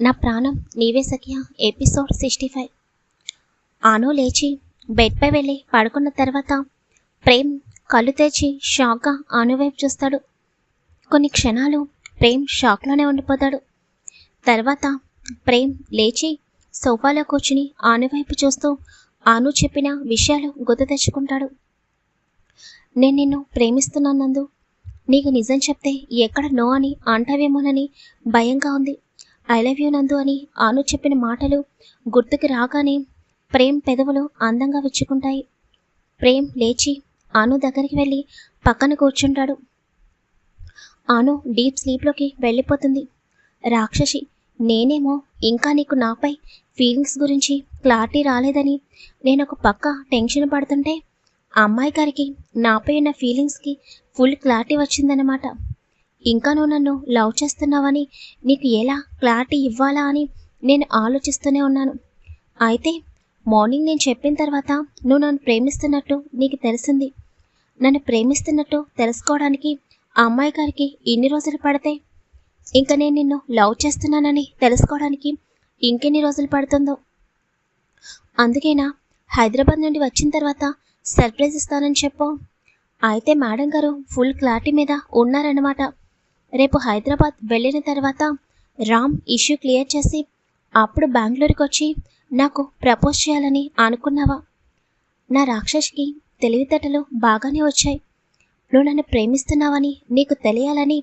నా ప్రాణం నీవే సఖ్య ఎపిసోడ్ సిక్స్టీ ఫైవ్. ఆను లేచి బెడ్పై వెళ్ళి పడుకున్న తర్వాత ప్రేమ్ కళ్ళు తెచ్చి షాక్గా ఆను వైపు చూస్తాడు. కొన్ని క్షణాలు ప్రేమ్ షాక్లోనే ఉండిపోతాడు. తర్వాత ప్రేమ్ లేచి సోఫాలో కూర్చుని ఆను వైపు చూస్తూ ఆను చెప్పిన విషయాలు గుర్తు తెచ్చుకుంటాడు. నేను నిన్ను ప్రేమిస్తున్నానందు నీకు నిజం చెప్తే ఎక్కడ నో అని అంటావేమోనని భయంగా ఉంది. ఐ లవ్ యూ నందు అని ఆను చెప్పిన మాటలు గుర్తుకు రాగానే ప్రేమ్ పెదవులు అందంగా విచ్చుకుంటాయి. ప్రేమ్ లేచి ఆను దగ్గరికి వెళ్ళి పక్కన కూర్చుంటాడు. ఆను డీప్ స్లీప్లోకి వెళ్ళిపోతుంది. రాక్షసి నేనేమో ఇంకా నీకు నాపై ఫీలింగ్స్ గురించి క్లారిటీ రాలేదని నేను ఒక పక్క టెన్షన్ పడుతుంటే అమ్మాయి గారికి నాపై ఉన్న ఫీలింగ్స్కి ఫుల్ క్లారిటీ వచ్చిందన్నమాట. ఇంకా నువ్వు నన్ను లవ్ చేస్తున్నావని నీకు ఎలా క్లారిటీ ఇవ్వాలా అని నేను ఆలోచిస్తూనే ఉన్నాను. అయితే మార్నింగ్ నేను చెప్పిన తర్వాత నువ్వు నన్ను ప్రేమిస్తున్నట్టు నీకు తెలిసింది. నన్ను ప్రేమిస్తున్నట్టు తెలుసుకోవడానికి ఆ అమ్మాయి గారికి ఇన్ని రోజులు పడితే ఇంకా నేను నిన్ను లవ్ చేస్తున్నానని తెలుసుకోవడానికి ఇంకెన్ని రోజులు పడుతుందో. అందుకేనా హైదరాబాద్ నుండి వచ్చిన తర్వాత సర్ప్రైజ్ ఇస్తానని చెప్పు. అయితే మేడం గారు ఫుల్ క్లారిటీ మీద ఉన్నారన్నమాట. రేపు హైదరాబాద్ వెళ్ళిన తర్వాత రామ్ ఇష్యూ క్లియర్ చేసి అప్పుడు బెంగళూరుకి వచ్చి నాకు ప్రపోజ్ చేయాలని అనుకున్నావా? నా రాక్షసికి తెలివితేటలు బాగానే వచ్చాయి. నువ్వు నన్ను ప్రేమిస్తున్నావని నీకు తెలియాలని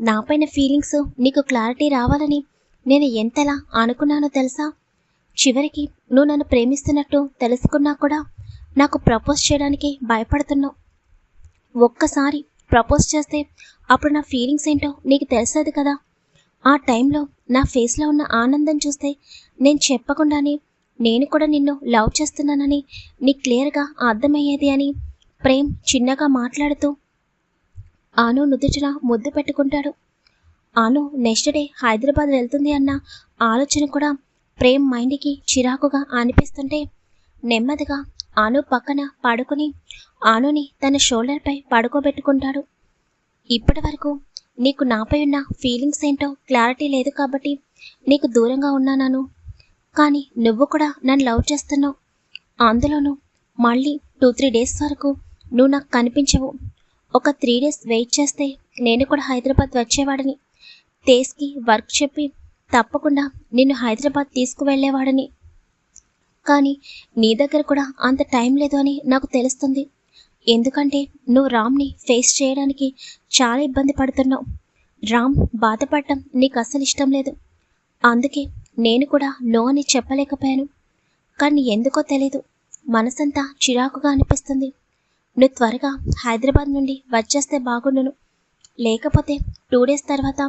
నాపైన ఫీలింగ్స్ నీకు క్లారిటీ రావాలని నేను ఎంతలా అనుకున్నానో తెలుసా? చివరికి నువ్వు నన్ను ప్రేమిస్తున్నట్టు తెలుసుకున్నా కూడా నాకు ప్రపోజ్ చేయడానికి భయపడుతున్నావు. ఒక్కసారి ప్రపోజ్ చేస్తే అప్పుడు నా ఫీలింగ్స్ ఏంటో నీకు తెలుస్తుంది కదా? ఆ టైంలో నా ఫేస్లో ఉన్న ఆనందం చూస్తే నేను చెప్పకుండానే నేను కూడా నిన్ను లవ్ చేస్తున్నానని నీ క్లియర్గా అర్థమయ్యేది అని ప్రేమ్ చిన్నగా మాట్లాడుతూ ఆను నుదుటిన ముద్దు పెట్టుకుంటాడు. ఆను నెక్స్ట్ డే హైదరాబాద్ వెళ్తుంది అన్న ఆలోచన కూడా ప్రేమ్ మైండ్కి చిరాకుగా అనిపిస్తుంటే నెమ్మదిగా ఆను పక్కన పడుకుని ఆనుని తన షోల్డర్పై పడుకోబెట్టుకుంటాడు. ఇప్పటి వరకు నీకు నాపై ఉన్న ఫీలింగ్స్ ఏంటో క్లారిటీ లేదు కాబట్టి నీకు దూరంగా ఉన్నాను కానీ నువ్వు కూడా నన్ను లవ్ చేస్తున్నావు. అందులోనూ మళ్ళీ టూ త్రీ డేస్ వరకు నువ్వు నాకు కనిపించవు. ఒక త్రీ డేస్ వెయిట్ చేస్తే నేను కూడా హైదరాబాద్ వచ్చేవాడిని. తేజ్కి వర్క్ చెప్పి తప్పకుండా నిన్ను హైదరాబాద్ తీసుకువెళ్ళేవాడిని. కానీ నీ దగ్గర కూడా అంత టైం లేదు అని నాకు తెలుస్తుంది. ఎందుకంటే నువ్వు రామ్ని ఫేస్ చేయడానికి చాలా ఇబ్బంది పడుతున్నావు. రామ్ బాధపడటం నీకు అస్సలు ఇష్టం లేదు. అందుకే నేను కూడా నో అని చెప్పలేకపోయాను. కానీ ఎందుకో తెలీదు. మనసంతా చిరాకుగా అనిపిస్తుంది. నువ్వు త్వరగా హైదరాబాద్ నుండి వచ్చేస్తే బాగుండును. లేకపోతే టూ డేస్ తర్వాత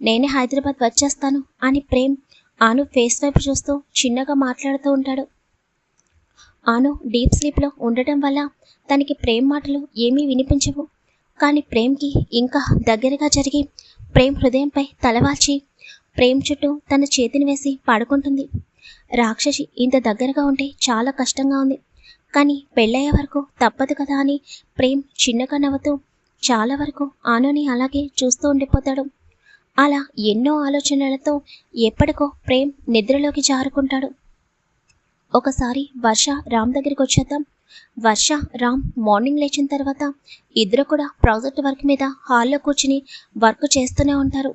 నేనే హైదరాబాద్ వచ్చేస్తాను అని ప్రేమ్ ఆను ఫేస్ వైపు చూస్తూ చిన్నగా మాట్లాడుతూ ఉంటాడు. ఆను డీప్ స్లీప్లో ఉండటం వల్ల తనకి ప్రేమ్ మాటలు ఏమీ వినిపించవు. కానీ ప్రేమ్కి ఇంకా దగ్గరగా జరిగి ప్రేమ్ హృదయంపై తలవాల్చి ప్రేమ్ చుట్టూ తన చేతిని వేసి పడుకుంటుంది. రాక్షసి ఇంత దగ్గరగా ఉంటే చాలా కష్టంగా ఉంది. కానీ పెళ్ళయ్యే వరకు తప్పదు కదా అని ప్రేమ్ చిన్నగా నవ్వుతూ చాలా వరకు ఆనుని అలాగే చూస్తూ ఉండిపోతాడు. అలా ఎన్నో ఆలోచనలతో ఎప్పటికో ప్రేమ్ నిద్రలోకి జారుకుంటాడు. ఒకసారి వర్ష రామ్ దగ్గరికి వచ్చేద్దాం. వర్ష రామ్ మార్నింగ్ లేచిన తర్వాత ఇద్దరు కూడా ప్రాజెక్ట్ వర్క్ మీద హాల్లో కూర్చుని వర్క్ చేస్తూనే ఉంటారు.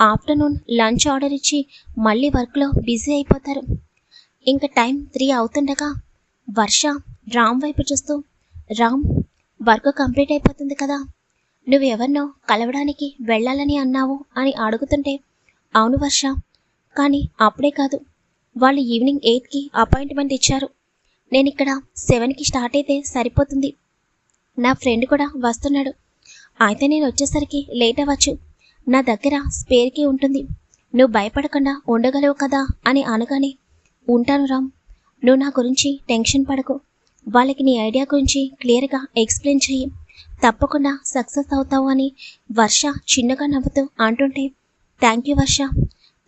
ఆఫ్టర్నూన్ లంచ్ ఆర్డర్ ఇచ్చి మళ్ళీ వర్క్లో బిజీ అయిపోతారు. ఇంకా టైం త్రీ అవుతుండగా వర్ష రామ్ వైపు చూస్తూ రామ్ వర్క్ కంప్లీట్ అయిపోతుంది కదా? నువ్వు ఎవరినో కలవడానికి వెళ్ళాలని అన్నావు? అని అడుగుతుంటే అవును వర్ష కానీ అప్పుడే కాదు. వాళ్ళు ఈవినింగ్ ఎయిట్కి అపాయింట్మెంట్ ఇచ్చారు. నేను ఇక్కడ సెవెన్కి స్టార్ట్ అయితే సరిపోతుంది. నా ఫ్రెండ్ కూడా వస్తున్నాడు. అయితే నేను వచ్చేసరికి లేట్ అవ్వచ్చు. నా దగ్గర స్పేర్కి ఉంటుంది. నువ్వు భయపడకుండా ఉండగలవు కదా అని అనగానే ఉంటాను రామ్. నువ్వు నా గురించి టెన్షన్ పడకు. వాళ్ళకి నీ ఐడియా గురించి క్లియర్గా ఎక్స్ప్లెయిన్ చెయ్యి. తప్పకుండా సక్సెస్ అవుతావు అని వర్ష చిన్నగా నవ్వుతూ అంటుంటే థ్యాంక్ యూ వర్ష.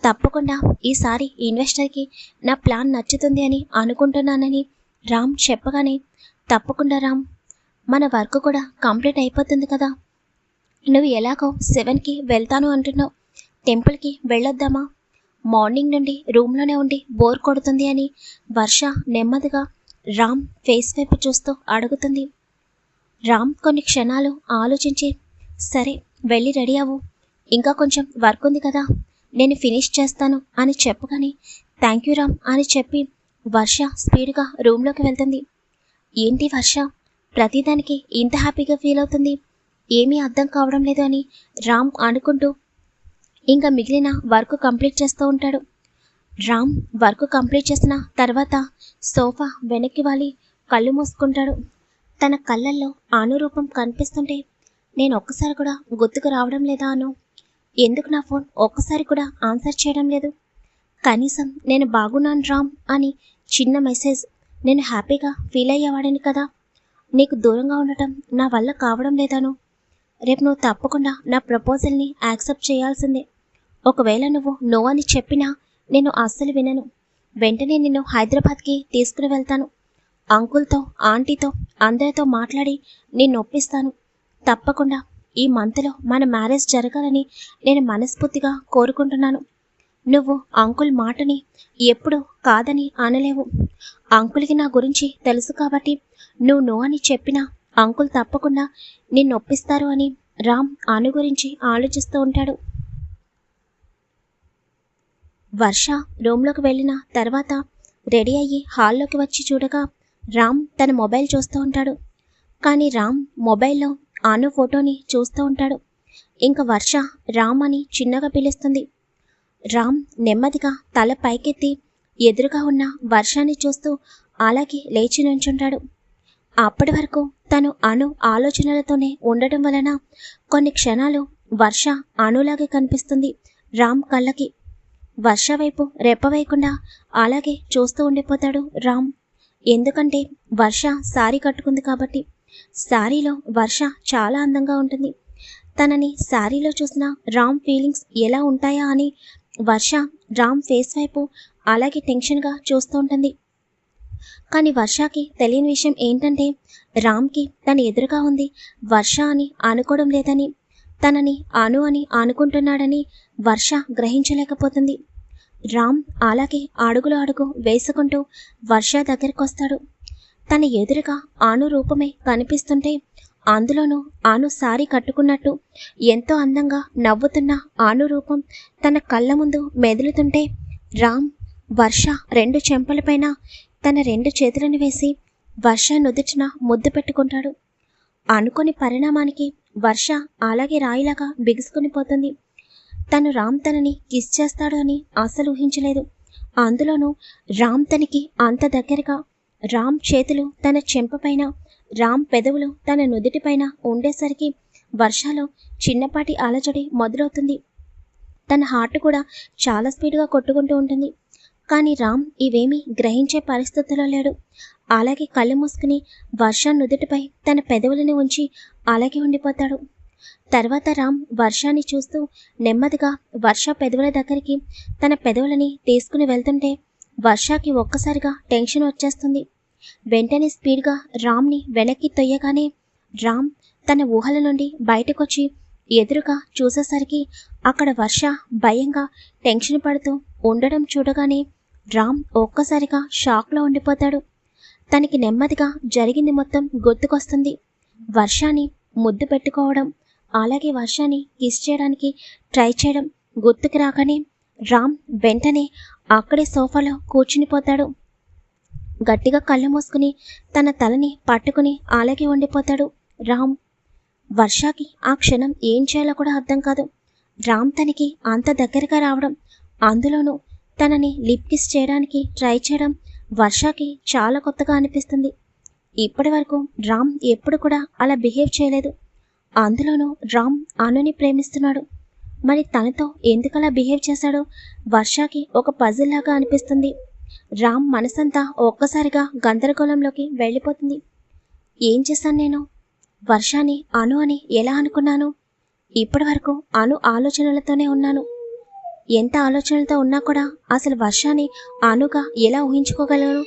తప్పకుండా. ఈసారి ఇన్వెస్టర్కి నా ప్లాన్ నచ్చుతుంది అని అనుకుంటున్నానని రామ్ చెప్పగానే తప్పకుండా రామ్ మన వర్క్ కూడా కంప్లీట్ అయిపోతుంది కదా. నువ్వు ఎలాగో సెవెన్కి వెళ్తాను అంటున్నావు. టెంపుల్కి వెళ్ళొద్దామా? మార్నింగ్ నుండి రూమ్లోనే ఉండి బోర్ కొడుతుంది అని వర్ష నెమ్మదిగా రామ్ ఫేస్ వైపు చూస్తూ అడుగుతుంది. రామ్ కొన్ని క్షణాలు ఆలోచించి సరే వెళ్ళి రెడీ అవ్వు. ఇంకా కొంచెం వర్క్ ఉంది కదా. నేను ఫినిష్ చేస్తాను అని చెప్పగానే థ్యాంక్ యూ రామ్ అని చెప్పి వర్ష స్పీడ్గా రూమ్లోకి వెళ్తుంది. ఏంటి వర్ష? ప్రతిదానికి ఇంత హ్యాపీగా ఫీల్ అవుతుంది? ఏమీ అర్థం కావడం లేదు అని రామ్ అనుకుంటూ ఇంకా మిగిలిన వర్క్ కంప్లీట్ చేస్తూ ఉంటాడు. రామ్ వర్క్ కంప్లీట్ చేసిన తర్వాత సోఫా వెనక్కి వాలి కళ్ళు మూసుకుంటాడు. తన కళ్ళల్లో అనురూపం కనిపిస్తుంటే నేను ఒక్కసారి కూడా గుర్తుకు రావడం లేదా అను? ఎందుకు నా ఫోన్ ఒక్కసారి కూడా ఆన్సర్ చేయడం లేదు? కనీసం నేను బాగున్నాను రామ్ అని చిన్న మెసేజ్ నేను హ్యాపీగా ఫీల్ అయ్యేవాడిని కదా. నీకు దూరంగా ఉండటం నా వల్ల కావడం లేదాను. రేపు నువ్వు తప్పకుండా నా ప్రపోజల్ని యాక్సెప్ట్ చేయాల్సిందే. ఒకవేళ నువ్వు నో అని చెప్పినా నేను అస్సలు వినను. వెంటనే నిన్ను హైదరాబాద్కి తీసుకుని వెళ్తాను. అంకుల్తో ఆంటీతో అందరితో మాట్లాడి నిన్ను ఒప్పిస్తాను. తప్పకుండా ఈ మంత్లో మన మ్యారేజ్ జరగాలని నేను మనస్ఫూర్తిగా కోరుకుంటున్నాను. నువ్వు అంకుల్ మాటని ఎప్పుడు కాదని అనలేవు. అంకుల్కి నా గురించి తెలుసు కాబట్టి నువ్వు నో అని చెప్పినా అంకుల్ తప్పకుండా నిన్ను ఒప్పిస్తారు అని రామ్ అను గురించి ఆలోచిస్తూ ఉంటాడు. వర్ష రూమ్లోకి వెళ్ళిన తర్వాత రెడీ అయ్యి హాల్లోకి వచ్చి చూడగా రామ్ తన మొబైల్ చూస్తూ ఉంటాడు. కానీ రామ్ మొబైల్లో అను ఫోటోని చూస్తూ ఉంటాడు. ఇంకా వర్ష రామ్ అని చిన్నగా పిలుస్తుంది. రామ్ నెమ్మదిగా తల పైకెత్తి ఎదురుగా ఉన్న వర్షాన్ని చూస్తూ అలాగే లేచి నుంచుంటాడు. అప్పటి వరకు తను అను ఆలోచనలతోనే ఉండటం వలన కొన్ని క్షణాలు వర్ష అణులాగే కనిపిస్తుంది రామ్ కళ్ళకి. వర్ష వైపు రెప్పవేయకుండా అలాగే చూస్తూ ఉండిపోతాడు రామ్. ఎందుకంటే వర్ష సారీ కట్టుకుంది కాబట్టి శారీలో వర్ష చాలా అందంగా ఉంటుంది. తనని శారీలో చూసిన రామ్ ఫీలింగ్స్ ఎలా ఉంటాయా అని వర్ష రామ్ ఫేస్ వైపు అలాగే టెన్షన్గా చూస్తూ ఉంటుంది. కానీ వర్షకి తెలియని విషయం ఏంటంటే రామ్కి తన ఎదురుగా ఉంది వర్ష అని అనుకోవడం లేదని తనని అను అని అనుకుంటున్నాడని వర్ష గ్రహించలేకపోతుంది. రామ్ అలాగే అడుగులు అడుగు వేసుకుంటూ వర్ష దగ్గరికి వస్తాడు. తన ఎదురుగా ఆను రూపమే కనిపిస్తుంటే అందులోనూ ఆను సారీ కట్టుకున్నట్టు ఎంతో అందంగా నవ్వుతున్న ఆను రూపం తన కళ్ళ ముందు మెదులుతుంటే రామ్ వర్ష రెండు చెంపలపైన తన రెండు చేతులను వేసి వర్ష నుదుటిన ముద్దు పెట్టుకుంటాడు. అనుకుని పరిణామానికి వర్ష అలాగే రాయిలాగా బిగుసుకుని పోతుంది. తను రామ్ తనని కిస్ చేస్తాడు అని అసలు ఊహించలేదు. అందులోనూ రామ్ తనకి అంత దగ్గరగా రామ్ చేతులు తన చెంపపైన రామ్ పెదవులు తన నుదుటిపైన ఉండేసరికి వర్షాలో చిన్నపాటి అలజడి మొదలవుతుంది. తన హార్ట్ కూడా చాలా స్పీడ్గా కొట్టుకుంటూ ఉంటుంది. కానీ రామ్ ఇవేమీ గ్రహించే పరిస్థితిలో లేడు. అలాగే కళ్ళు మూసుకుని వర్ష నుదుటిపై తన పెదవులని ఉంచి అలాగే ఉండిపోతాడు. తర్వాత రామ్ వర్షాన్ని చూస్తూ నెమ్మదిగా వర్ష పెదవుల దగ్గరికి తన పెదవులని తీసుకుని వెళ్తుంటే వర్షాకి ఒక్కసారిగా టెన్షన్ వచ్చేస్తుంది. వెంటనే స్పీడ్గా రామ్ని వెనక్కి తొయ్యగానే రామ్ తన ఊహల నుండి బయటకొచ్చి ఎదురుగా చూసేసరికి అక్కడ వర్ష భయంగా టెన్షన్ పడుతూ ఉండడం చూడగానే రామ్ ఒక్కసారిగా షాక్లో ఉండిపోతాడు. తనకి నెమ్మదిగా జరిగింది మొత్తం గుర్తుకొస్తుంది. వర్షాన్ని ముద్దు పెట్టుకోవడం అలాగే వర్షాన్ని కిస్ చేయడానికి ట్రై చేయడం గుర్తుకు రాగానే రామ్ వెంటనే అక్కడే సోఫాలో కూర్చునిపోతాడు. గట్టిగా కళ్ళు మూసుకుని తన తలని పట్టుకుని అలాగే ఉండిపోతాడు రామ్. వర్షాకి ఆ క్షణం ఏం చేయాలో కూడా అర్థం కాదు. రామ్ తనకి అంత దగ్గరగా రావడం అందులోనూ తనని లిప్ కిస్ చేయడానికి ట్రై చేయడం వర్షాకి చాలా కొత్తగా అనిపిస్తుంది. ఇప్పటి వరకు రామ్ ఎప్పుడు కూడా అలా బిహేవ్ చేయలేదు. అందులోనూ రామ్ అనుని ప్రేమిస్తున్నాడు. మరి తనతో ఎందుకలా బిహేవ్ చేశాడో? వర్షాకి ఒక పజిల్ లాగా అనిపిస్తుంది. రామ్ మనసంతా ఒక్కసారిగా గందరగోళంలోకి వెళ్ళిపోతుంది. ఏం చేశాను నేను? వర్షాన్ని అను అని ఎలా అనుకున్నాను? ఇప్పటి వరకు అను ఆలోచనలతోనే ఉన్నాను. ఎంత ఆలోచనలతో ఉన్నా కూడా అసలు వర్షాన్ని అనుగా ఎలా ఊహించుకోగలరు?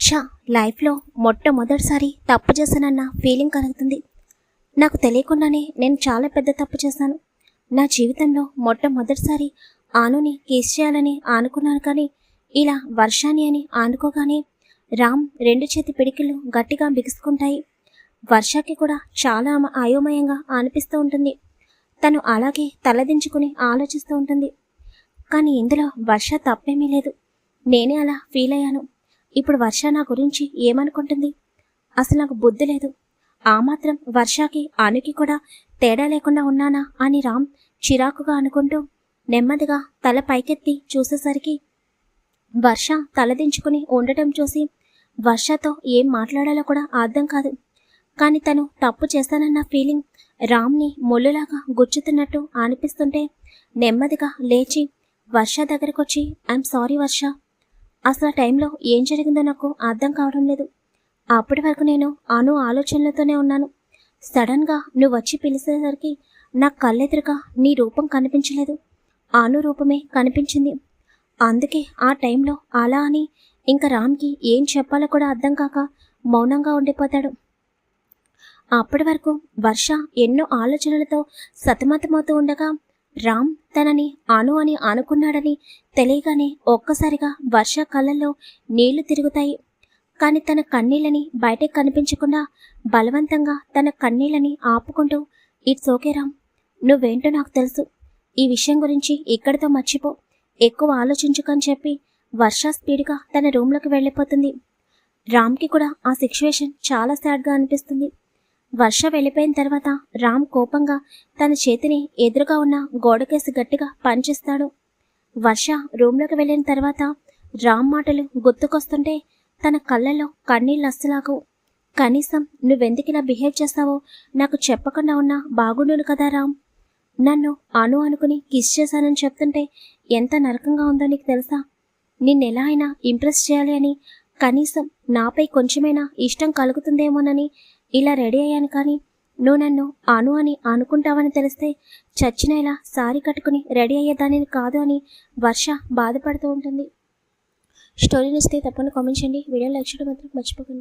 ఛా లైఫ్లో మొట్టమొదటిసారి తప్పు చేశానన్న ఫీలింగ్ కలుగుతుంది. నాకు తెలియకుండానే నేను చాలా పెద్ద తప్పు చేశాను. నా జీవితంలో మొట్టమొదటిసారి ఆనుని కేసు చేయాలని ఆనుకున్నాను కానీ ఇలా వర్షాని అని ఆనుకోగానే రామ్ రెండు చేతి పిడికిళ్ళు గట్టిగా బిగుసుకుంటాయి. వర్షకి కూడా చాలా అయోమయంగా అనిపిస్తూ ఉంటుంది. తను అలాగే తలదించుకుని ఆలోచిస్తూ ఉంటుంది. కానీ ఇందులో వర్ష తప్పేమీ లేదు. నేనే అలా ఫీల్ అయ్యాను. ఇప్పుడు వర్ష నా గురించి ఏమనుకుంటుంది? అసలు నాకు బుద్ధి లేదు. ఆ మాత్రం వర్షాకి అనుకి కూడా తేడా లేకుండా ఉన్నానా అని రామ్ చిరాకుగా అనుకుంటూ నెమ్మదిగా తల పైకెత్తి చూసేసరికి వర్ష తలదించుకుని ఉండటం చూసి వర్షతో ఏం మాట్లాడాలో కూడా అర్థం కాదు. కానీ తను తప్పు చేస్తానన్న ఫీలింగ్ రామ్ని మొల్లులాగా గుచ్చుతున్నట్టు అనిపిస్తుంటే నెమ్మదిగా లేచి వర్ష దగ్గరకొచ్చి ఐఎమ్ సారీ వర్ష. అసలు ఆ టైంలో ఏం జరిగిందో నాకు అర్థం కావడం లేదు. అప్పటి వరకు నేను అను ఆలోచనలతోనే ఉన్నాను. సడన్గా నువ్వు వచ్చి పిలిచేసరికి నా కళ్ళెదురుగా నీ రూపం కనిపించలేదు. అను రూపమే కనిపించింది. అందుకే ఆ టైంలో అలా అని ఇంకా రామ్కి ఏం చెప్పాలో కూడా అర్థం కాక మౌనంగా ఉండిపోతాడు. అప్పటి వరకు వర్ష ఎన్నో ఆలోచనలతో సతమతమవుతూ ఉండగా రామ్ తనని అను అని అనుకున్నాడని తెలియగానే ఒక్కసారిగా వర్ష కళ్ళల్లో నీళ్ళు తిరుగుతాయి. కానీ తన కన్నీళ్ళని బయటకు కనిపించకుండా బలవంతంగా తన కన్నీళ్ళని ఆపుకుంటూ ఇట్స్ ఓకే రామ్ నువ్వేంటో నాకు తెలుసు. ఈ విషయం గురించి ఇక్కడితో మర్చిపో. ఎక్కువ ఆలోచించుకని చెప్పి వర్ష స్పీడ్గా తన రూమ్లోకి వెళ్ళిపోతుంది. రామ్కి కూడా ఆ సిచ్యువేషన్ చాలా సాడ్గా అనిపిస్తుంది. వర్ష వెళ్ళిపోయిన తర్వాత రామ్ కోపంగా తన చేతిని ఎదురుగా ఉన్న గోడకేసి గట్టిగా పనిచేస్తాడు వర్ష రూమ్లోకి వెళ్ళిన తర్వాత రామ్ మాటలు గుర్తుకొస్తుంటే తన కళ్ళలో కన్నీళ్ళు కనీసం నువ్వెందుకు ఇలా బిహేవ్ చేస్తావో నాకు చెప్పకుండా ఉన్నా బాగుండును కదా రామ్. నన్ను అను అనుకుని కిస్ చేశానని చెప్తుంటే ఎంత నరకంగా ఉందో నీకు తెలుసా? నిన్నెలా అయినా ఇంప్రెస్ చేయాలి అని కనీసం నాపై కొంచెమైనా ఇష్టం కలుగుతుందేమోనని ఇలా రెడీ అయ్యాను కానీ నువ్వు నన్ను అను అని అనుకుంటావని తెలిస్తే చచ్చిన ఇలా సారీ కట్టుకుని రెడీ అయ్యేదానిని కాదు అని వర్ష బాధపడుతూ ఉంటుంది. స్టోరీ నచ్చితే తప్పకుండా కామెంట్ చేయండి. వీడియో లైక్ చేయడం మాత్రం మర్చిపోకండి.